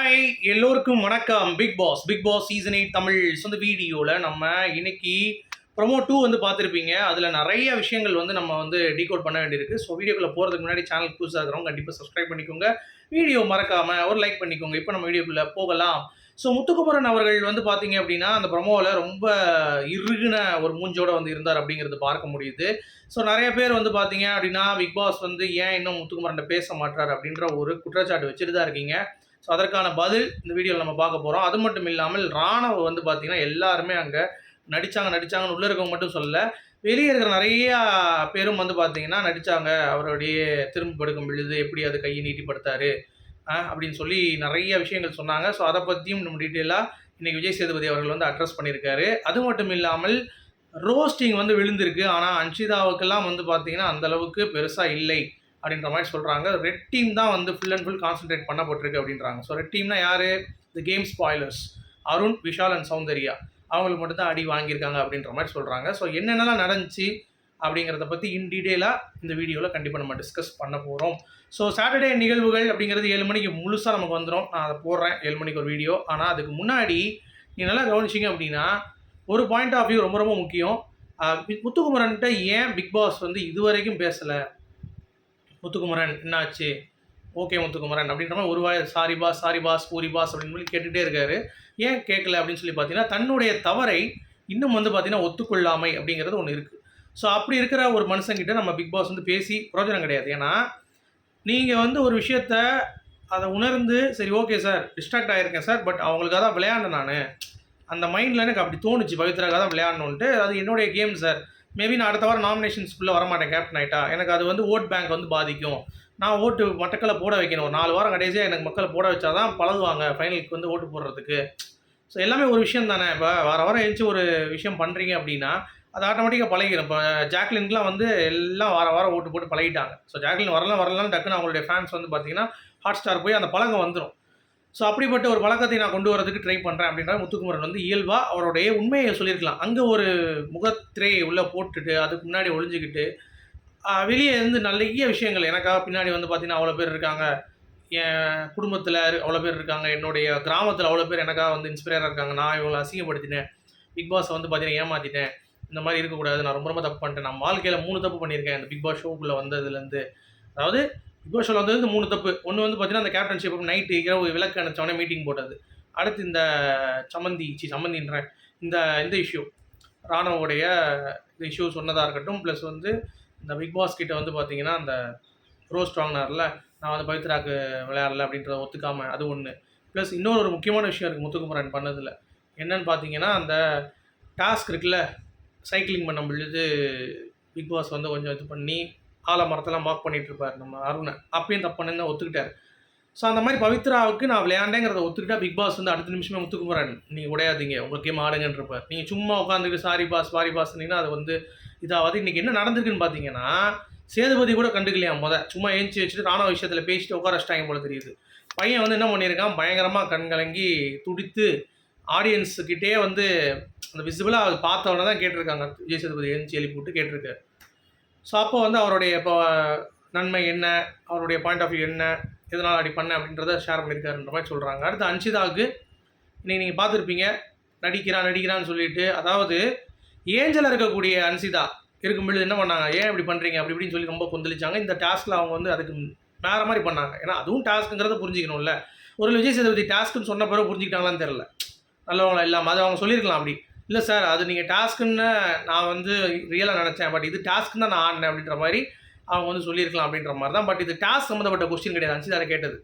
Hi எல்லோருக்கும் வணக்கம். Bigg Boss Bigg Boss season eight Tamil சொந்த வீடியோவில் நம்ம இன்னைக்கு ப்ரொமோ டூ வந்து பார்த்துருப்பீங்க. அதில் நிறைய விஷயங்கள் வந்து நம்ம வந்து டீகோட் பண்ண வேண்டியிருக்கு. ஸோ வீடியோக்குள்ளே போகிறதுக்கு முன்னாடி சேனல் புதுசாக இருக்கிறவங்க கண்டிப்பாக சப்ஸ்கிரைப் பண்ணிக்கோங்க. வீடியோ மறக்காமல் ஒரு லைக் பண்ணிக்கோங்க. இப்போ நம்ம வீடியோக்குள்ளே போகலாம். ஸோ முத்துக்குமரன் அவர்கள் வந்து பார்த்தீங்க அப்படின்னா அந்த ப்ரொமோவில் ரொம்ப இறுகின ஒரு மூஞ்சோடு வந்து இருந்தார் அப்படிங்கிறது பார்க்க முடியுது. ஸோ நிறைய பேர் வந்து பார்த்தீங்க அப்படின்னா பிக் பாஸ் வந்து ஏன் இன்னும் முத்துக்குமரன் பேச மாட்டார் அப்படின்ற ஒரு குற்றச்சாட்டு வச்சுட்டு தான் இருக்கீங்க. ஸோ அதற்கான பதில் இந்த வீடியோவில் நம்ம பார்க்க போகிறோம் அது மட்டும் இல்லாமல் ராணவ வந்து பார்த்தீங்கன்னா எல்லாருமே அங்கே நடித்தாங்க நடித்தாங்கன்னு உள்ளே இருக்கவங்க மட்டும் சொல்ல வெளியே இருக்கிற நிறைய பேரும் வந்து பார்த்தீங்கன்னா நடித்தாங்க அவருடைய திரும்ப படுக்கும் பொழுது எப்படி அது கையை நீட்டிப்படுத்தாரு அப்படின்னு சொல்லி நிறைய விஷயங்கள் சொன்னாங்க. ஸோ அதை பற்றியும் நம்ம டீட்டெயிலாக இன்றைக்கி விஜய் சேதுபதி அவர்கள் வந்து அட்ரஸ் பண்ணியிருக்காரு. அது மட்டும் இல்லாமல் ரோஸ்டிங் வந்து விழுந்திருக்கு. ஆனால் அன்ஷிதாவுக்கெல்லாம் வந்து பார்த்தீங்கன்னா அந்தளவுக்கு பெருசாக இல்லை. அப்படின்ற மாதிரி சொல்கிறாங்க ரெட் டீம் தான் வந்து ஃபுல் அண்ட் ஃபுல் கான்சென்ட்ரேட் பண்ணப்பட்டிருக்கு அப்படின்றாங்க. ஸோ ரெட் டீம்னா யார்? The game spoilers Arun Vishal and Soundarya. அவங்களுக்கு மட்டும் தான் அடி வாங்கியிருக்காங்க அப்படின்ற மாதிரி சொல்கிறாங்க ஸோ என்னென்னலாம் நடந்துச்சு அப்படிங்கிறத பற்றி இன் டீட்டெயிலாக இந்த வீடியோவில் கண்டிப்பாக நம்ம டிஸ்கஸ் பண்ண போகிறோம் ஸோ சாட்டர்டே நிகழ்வுகள் அப்படிங்கிறது ஏழு மணிக்கு முழுசாக நமக்கு வந்துடும் நான் அதை போடுறேன். ஏழு மணிக்கு ஒரு வீடியோ ஆனால் அதுக்கு முன்னாடி நீ நல்லா கவனிச்சிங்க அப்படின்னா ஒரு பாயிண்ட் ஆஃப் வியூ ரொம்ப ரொம்ப முக்கியம். ஆஹ் முத்துக்குமரன்ட்ட ஏன் பிக் பாஸ் வந்து இதுவரைக்கும் பேசலை? முத்துக்குமரன் என்னாச்சு? ஓகே முத்துக்குமரன் அப்படின்ற மாதிரி ஒரு வாய் sorry boss sorry boss puri boss அப்படின்னு சொல்லி கேட்டுகிட்டே இருக்காரு. ஏன் கேட்கல அப்படின்னு சொல்லி பார்த்தீங்கன்னா தன்னுடைய தவறை இன்னும் வந்து பார்த்தீங்கன்னா ஒத்துக்கொள்ளாமை அப்படிங்கிறது ஒன்று இருக்குது ஸோ அப்படி இருக்கிற ஒரு மனுஷங்கிட்ட நம்ம பிக் பாஸ் வந்து பேசி பிரயோஜனம் கிடையாது. ஏன்னா நீங்கள் வந்து ஒரு விஷயத்த அதை உணர்ந்து சரி ஓகே சார் டிஸ்ட்ராக்ட் ஆகியிருக்கேன் சார் பட் அவங்களுக்காக தான் விளையாண்டேன் நான். அந்த மைண்டில் எனக்கு அப்படி தோணுச்சு. பவித்ராக்காக தான் விளையாடணுன்ட்டு அது என்னுடைய கேம் சார் மேபி நான் அடுத்த வாரம் நாமினேஷன்ஸ்குள்ளே வரமாட்டேன் கேப்டன் ஆகிட்டா எனக்கு அது வந்து ஓட் பேங்க் வந்து பாதிக்கும். நான் ஓட்டு மட்டக்களை போட வைக்கணும். ஒரு நாலு வாரம் கடைசியாக எனக்கு மக்களை போட வச்சா தான் பழகுவாங்க ஃபைனலுக்கு வந்து ஓட்டு போடுறதுக்கு. ஸோ எல்லாமே ஒரு விஷயம் தானே. இப்போ வார வாரம் எழுந்து ஒரு விஷயம் பண்ணுறீங்க அப்படின்னா அது ஆட்டோமேட்டிக்காக பழகிடும் இப்போ ஜாக்லின்க்குலாம் வந்து எல்லாம் வார வாரம் ஓட்டு போட்டு பழகிட்டாங்க. ஸோ ஜாக்லின் வரலாம் வரலாம் டக்குன்னு அவங்களுடைய ஃபேன்ஸ் வந்து பார்த்தீங்கன்னா ஹாட் ஸ்டார் போய் அந்த பழக்கம் வந்துடும் ஸோ அப்படிப்பட்ட ஒரு பழக்கத்தை நான் கொண்டு வரதுக்கு ட்ரை பண்ணுறேன் அப்படின்ற முத்துக்குமரன் வந்து இயல்பாக அவருடைய உண்மையை சொல்லியிருக்கலாம். அங்கே ஒரு முகத்திரையை உள்ளே போட்டுட்டு அதுக்கு முன்னாடி ஒழிஞ்சிக்கிட்டு வெளியே இருந்து நிறைய விஷயங்கள். எனக்காக பின்னாடி வந்து பார்த்தீங்கன்னா அவ்வளோ பேர் இருக்காங்க. என் குடும்பத்தில் அவ்வளோ பேர் இருக்காங்க. என்னுடைய கிராமத்தில் அவ்வளோ பேர் எனக்காக வந்து இன்ஸ்பயராக இருக்காங்க. நான் இவங்களை அசிங்கப்படுத்தினேன். பிக் பாஸை வந்து பார்த்தீங்கன்னா ஏமாற்றிட்டேன் இந்த மாதிரி இருக்கக்கூடாது. நான் ரொம்ப ரொம்ப தப்பு பண்ணிட்டேன். நான் வாழ்க்கையில் மூணு தப்பு பண்ணியிருக்கேன். இந்த பிக் பாஸ் ஷோக்குள்ளே வந்ததுலேருந்து அதாவது பிக் பாஸ் ஷோவில் வந்தது மூணு தப்பு. ஒன்று வந்து பார்த்தீங்கன்னா அந்த கேப்டன்ஷிப் நைட்டு இரவு விளக்கு அணைச்சவொடனே மீட்டிங் போட்டது. அடுத்து இந்த சம்மந்தி சி சம்மந்தின்ற இந்த இந்த இஷ்யூ ராணுவோடைய இந்த இஷ்யூ சொன்னதாக இருக்கட்டும் ப்ளஸ் வந்து இந்த பிக் பாஸ் கிட்ட வந்து பார்த்தீங்கன்னா அந்த ரோஸ் வாங்கினார்ல நான் வந்து பவித்ராக்கு விளையாடல அப்படின்றத ஒத்துக்காம அது ஒன்று ப்ளஸ் இன்னொரு ஒரு முக்கியமான விஷயம் இருக்குது முத்துக்குமரன் பண்ணதில். என்னன்னு பார்த்தீங்கன்னா அந்த டாஸ்க் இருக்குல்ல சைக்கிளிங் பண்ண பொழுது பிக் பாஸ் வந்து கொஞ்சம் இது பண்ணி ஆலமரத்தெல்லாம் வாக் பண்ணிட்டு இருப்பார் நம்ம அருணை அப்பயும் தப்பு பண்ணி ஒத்துக்கிட்டார். ஸோ அந்த மாதிரி பவித்ராவுக்கு நான் விளையாண்டேங்கிறத ஒத்துக்கிட்டா பிக் பாஸ் வந்து அடுத்த நிமிஷமே முத்துக்குமரன் நீங்கள் உடையாதீங்க உங்கள் கேம் ஆடுங்கன்றப்பார். நீங்கள் சும்மா உட்காந்துட்டு சாரி பாஸ் சாரி பாஸ்னீங்கன்னா அது வந்து இதாவது இன்றைக்கி என்ன நடந்திருக்குன்னு பார்த்தீங்கன்னா சேதுபதி கூட கண்டுக்கலையா முத? சும்மா ஏஞ்சி வச்சுட்டு ராணுவ விஷயத்தில் பேசிட்டு உட்கார வச்சிட்டாங்க போல தெரியுது. பையன் வந்து என்ன பண்ணியிருக்கான்? பயங்கரமாக கண் கலங்கி துடித்து ஆடியன்ஸுக்கிட்டே வந்து அந்த விசிபிளாக அது பார்த்தவொடனே தான் கேட்டிருக்காங்க. விஜய் சேதுபதி ஏஞ்சி எழுப்பி விட்டு கேட்டிருக்காரு. ஸோ அப்போ வந்து அவருடைய இப்போ நன்மை என்ன? அவருடைய பாயிண்ட் ஆஃப் வியூ என்ன? எதனால் அப்படி பண்ண? அப்படின்றத ஷேர் பண்ணியிருக்காருன்ற மாதிரி சொல்கிறாங்க அடுத்து அன்ஷிதாவுக்கு இன்னைக்கு நீங்கள் பார்த்துருப்பீங்க. நடிக்கிறான் நடிக்கிறான்னு சொல்லிட்டு. அதாவது ஏஞ்சலாக இருக்கக்கூடிய அன்சிதா இருக்கும்பொழுது என்ன பண்ணாங்க? ஏன் இப்படி பண்ணுறீங்க அப்படி இப்படின்னு சொல்லி ரொம்ப கொந்தளிச்சாங்க. இந்த டாஸ்கில் அவங்க வந்து அதுக்கு வேறு மாதிரி பண்ணாங்க. ஏன்னா அதுவும் டாஸ்க்குங்கிறத புரிஞ்சிக்கணும்ல. ஒரு விஜய் சேதுபதி டாஸ்க்குன்னு சொன்ன பிறகு புரிஞ்சுக்கிட்டாங்களான்னு தெரில நல்லவங்களா இல்லாமல் அது அவங்க சொல்லியிருக்கலாம் அப்படி. இல்லை சார் அது நீங்கள் டாஸ்க்குன்னு நான் வந்து ரியலாக நினச்சேன். பட் இது டாஸ்க்கு தான் நான் ஆடினேன் அப்படின்ற மாதிரி அவங்க வந்து சொல்லியிருக்கலாம் அப்படின்ற மாதிரி தான். பட் இது டாஸ்க் சம்மந்தப்பட்ட கொஸ்டின் கிடையாது. அன்சிதாரை கேட்டது.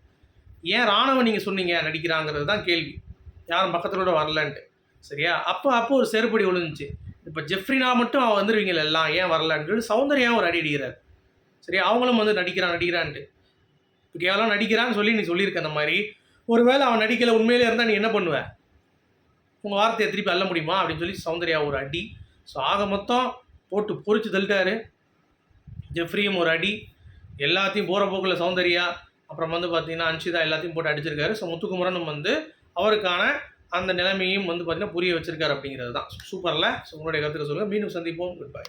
ஏன் ராணுவம் நீங்கள் சொன்னீங்க நடிக்கிறாங்கிறது தான் கேள்வி. யாரும் பக்கத்தோட வரலன்ட்டு. சரியா? அப்போ அப்போ ஒரு செருப்படி விழுந்துச்சு. இப்போ ஜெஃப்ரினா மட்டும் அவன் வந்துருவீங்கள எல்லாம் ஏன் வரலன்னு சௌந்தர்யாவும் ஒரு அடி அடிக்கிறார். சரி அவங்களும் வந்து நடிக்கிறான் நடிக்கிறான்ட்டு. இப்போ கேவலம் நடிக்கிறான்னு சொல்லி நீ சொல்லியிருக்க அந்த மாதிரி. ஒருவேளை அவன் நடிக்கலை உண்மையிலே இருந்தால் நீ என்ன பண்ணுவேன் உங்கள் வார்த்தையை திருப்பி அள்ள முடியுமா அப்படின்னு சொல்லி சௌந்தர்யா ஒரு அடி. ஸோ ஆக மொத்தம் போட்டு பொறிச்சு தள்ளிட்டாரு. ஜெஃப்ரியும் ஒரு அடி. எல்லாத்தையும் போகிற போக்கில் சௌந்தர்யா அப்புறம் வந்து பார்த்தீங்கன்னா அன்ஷிதா எல்லாத்தையும் போட்டு அடிச்சிருக்காரு. ஸோ முத்துக்குமரனும் வந்து அவருக்கான அந்த நிலைமையும் வந்து பார்த்தீங்கன்னா புரிய வச்சிருக்காரு அப்படிங்கிறது தான். சூப்பரில் ஸோ உங்களுடைய கருத்துக்க சொல்லுங்கள் மீண்டும் சந்திப்போம். Good bye